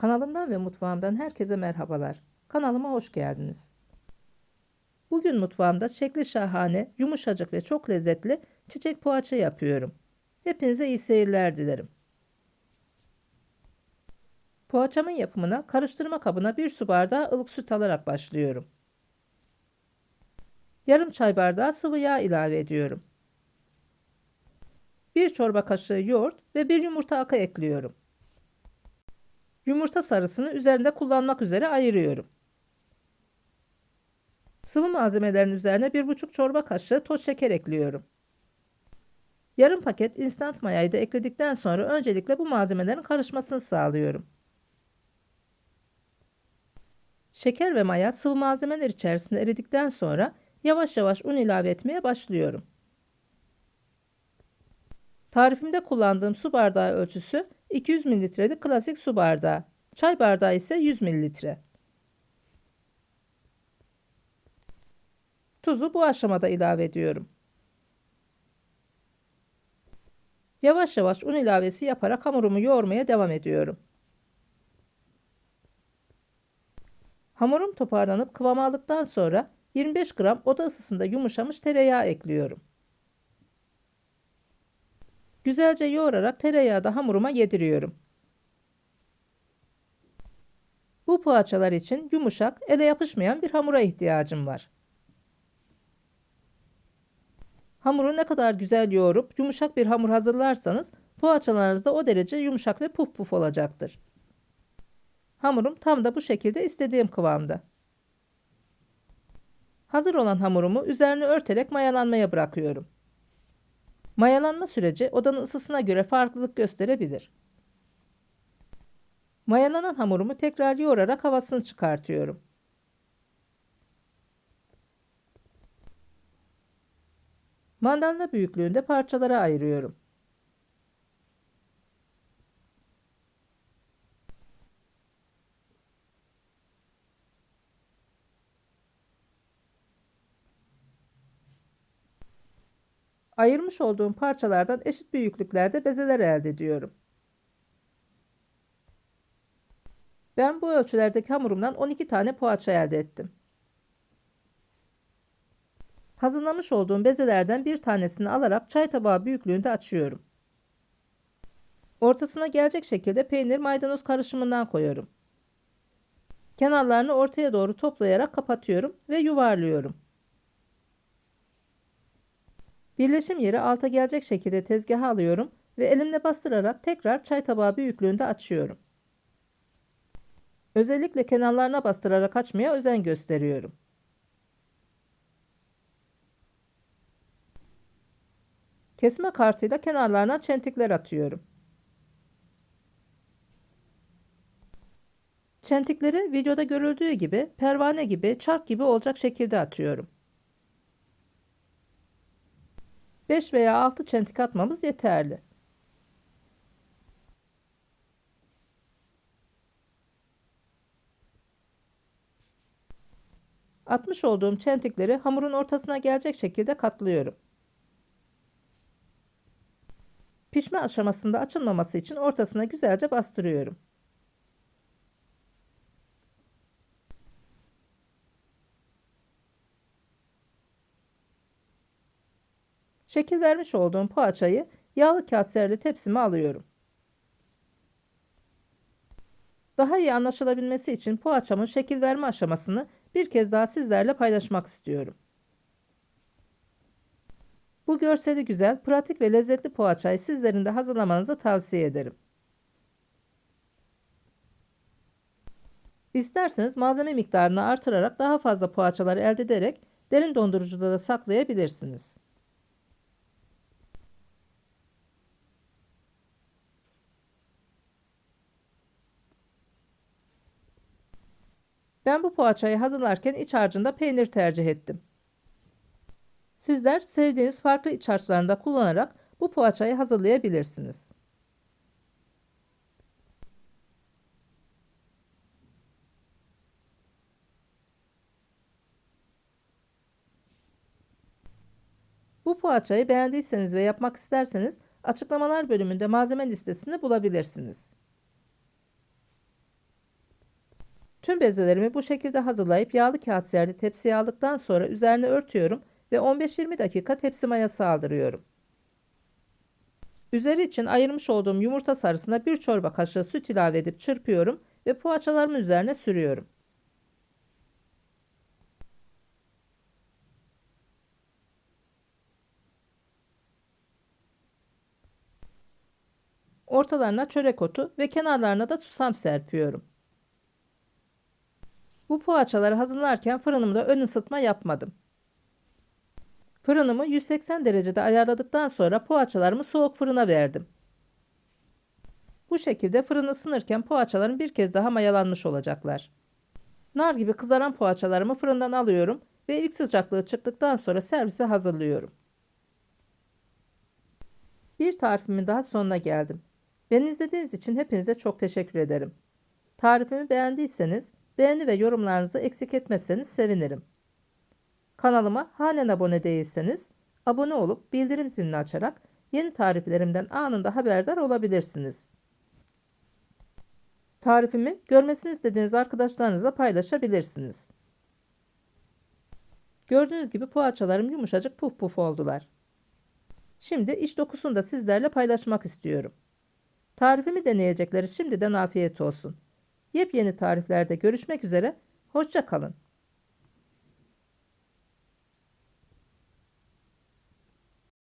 Kanalımdan ve mutfağımdan herkese merhabalar. Kanalıma hoş geldiniz. Bugün mutfağımda şekli şahane, yumuşacık ve çok lezzetli çiçek poğaça yapıyorum. Hepinize iyi seyirler dilerim. Poğaçamın yapımına karıştırma kabına bir su bardağı ılık süt alarak başlıyorum. Yarım çay bardağı sıvı yağ ilave ediyorum. Bir çorba kaşığı yoğurt ve bir yumurta akı ekliyorum. Yumurta sarısını üzerinde kullanmak üzere ayırıyorum. Sıvı malzemelerin üzerine 1,5 çorba kaşığı toz şeker ekliyorum. Yarım paket instant mayayı da ekledikten sonra öncelikle bu malzemelerin karışmasını sağlıyorum. Şeker ve maya sıvı malzemeler içerisinde eridikten sonra yavaş yavaş un ilave etmeye başlıyorum. Tarifimde kullandığım su bardağı ölçüsü 200 mililitrelik klasik su bardağı. Çay bardağı ise 100 mililitre. Tuzu bu aşamada ilave ediyorum. Yavaş yavaş un ilavesi yaparak hamurumu yoğurmaya devam ediyorum. Hamurum toparlanıp kıvam aldıktan sonra 25 gram oda ısısında yumuşamış tereyağı ekliyorum. Güzelce yoğurarak tereyağı da hamuruma yediriyorum. Bu poğaçalar için yumuşak, ele yapışmayan bir hamura ihtiyacım var. Hamuru ne kadar güzel yoğurup yumuşak bir hamur hazırlarsanız poğaçalarınız da o derece yumuşak ve puf puf olacaktır. Hamurum tam da bu şekilde istediğim kıvamda. Hazır olan hamurumu üzerine örterek mayalanmaya bırakıyorum. Mayalanma süreci odanın ısısına göre farklılık gösterebilir. Mayalanan hamurumu tekrar yoğurarak havasını çıkartıyorum. Mandalina büyüklüğünde parçalara ayırıyorum. Ayırmış olduğum parçalardan eşit büyüklüklerde bezeler elde ediyorum. Ben bu ölçülerdeki hamurumdan 12 tane poğaça elde ettim. Hazırlamış olduğum bezelerden bir tanesini alarak çay tabağı büyüklüğünde açıyorum. Ortasına gelecek şekilde peynir maydanoz karışımından koyuyorum. Kenarlarını ortaya doğru toplayarak kapatıyorum ve yuvarlıyorum. Birleşim yeri alta gelecek şekilde tezgaha alıyorum ve elimle bastırarak tekrar çay tabağı büyüklüğünde açıyorum. Özellikle kenarlarına bastırarak açmaya özen gösteriyorum. Kesme kartıyla kenarlarına çentikler atıyorum. Çentikleri videoda görüldüğü gibi pervane gibi çark gibi olacak şekilde atıyorum. 5 veya 6 çentik atmamız yeterli. Atmış olduğum çentikleri hamurun ortasına gelecek şekilde katlıyorum. Pişme aşamasında açılmaması için ortasına güzelce bastırıyorum. Şekil vermiş olduğum poğaçayı yağlı kağıt serili tepsime alıyorum. Daha iyi anlaşılabilmesi için poğaçamın şekil verme aşamasını bir kez daha sizlerle paylaşmak istiyorum. Bu görseli güzel, pratik ve lezzetli poğaçayı sizlerin de hazırlamanızı tavsiye ederim. İsterseniz malzeme miktarını artırarak daha fazla poğaçalar elde ederek derin dondurucuda da saklayabilirsiniz. Ben bu poğaçayı hazırlarken iç harcında peynir tercih ettim. Sizler sevdiğiniz farklı iç harçlarında kullanarak bu poğaçayı hazırlayabilirsiniz. Bu poğaçayı beğendiyseniz ve yapmak isterseniz açıklamalar bölümünde malzeme listesini bulabilirsiniz. Tüm bezelerimi bu şekilde hazırlayıp yağlı kağıt serdi tepsiye aldıktan sonra üzerine örtüyorum ve 15-20 dakika tepsi mayası aldırıyorum. Üzeri için ayırmış olduğum yumurta sarısına bir çorba kaşığı süt ilave edip çırpıyorum ve poğaçalarımın üzerine sürüyorum. Ortalarına çörek otu ve kenarlarına da susam serpiyorum. Bu poğaçaları hazırlarken fırınımda ön ısıtma yapmadım. Fırınımı 180 derecede ayarladıktan sonra poğaçalarımı soğuk fırına verdim. Bu şekilde fırın ısınırken poğaçalarım bir kez daha mayalanmış olacaklar. Nar gibi kızaran poğaçalarımı fırından alıyorum ve ilk sıcaklığı çıktıktan sonra servise hazırlıyorum. Bir tarifimin daha sonuna geldim. Beni izlediğiniz için hepinize çok teşekkür ederim. Tarifimi beğendiyseniz beğeni ve yorumlarınızı eksik etmezseniz sevinirim. Kanalıma halen abone değilseniz abone olup bildirim zilini açarak yeni tariflerimden anında haberdar olabilirsiniz. Tarifimi görmesini istediğiniz arkadaşlarınızla paylaşabilirsiniz. Gördüğünüz gibi poğaçalarım yumuşacık puf puf oldular. Şimdi iç dokusunu da sizlerle paylaşmak istiyorum. Tarifimi deneyecekleri şimdiden afiyet olsun. Yepyeni tariflerde görüşmek üzere, hoşça kalın.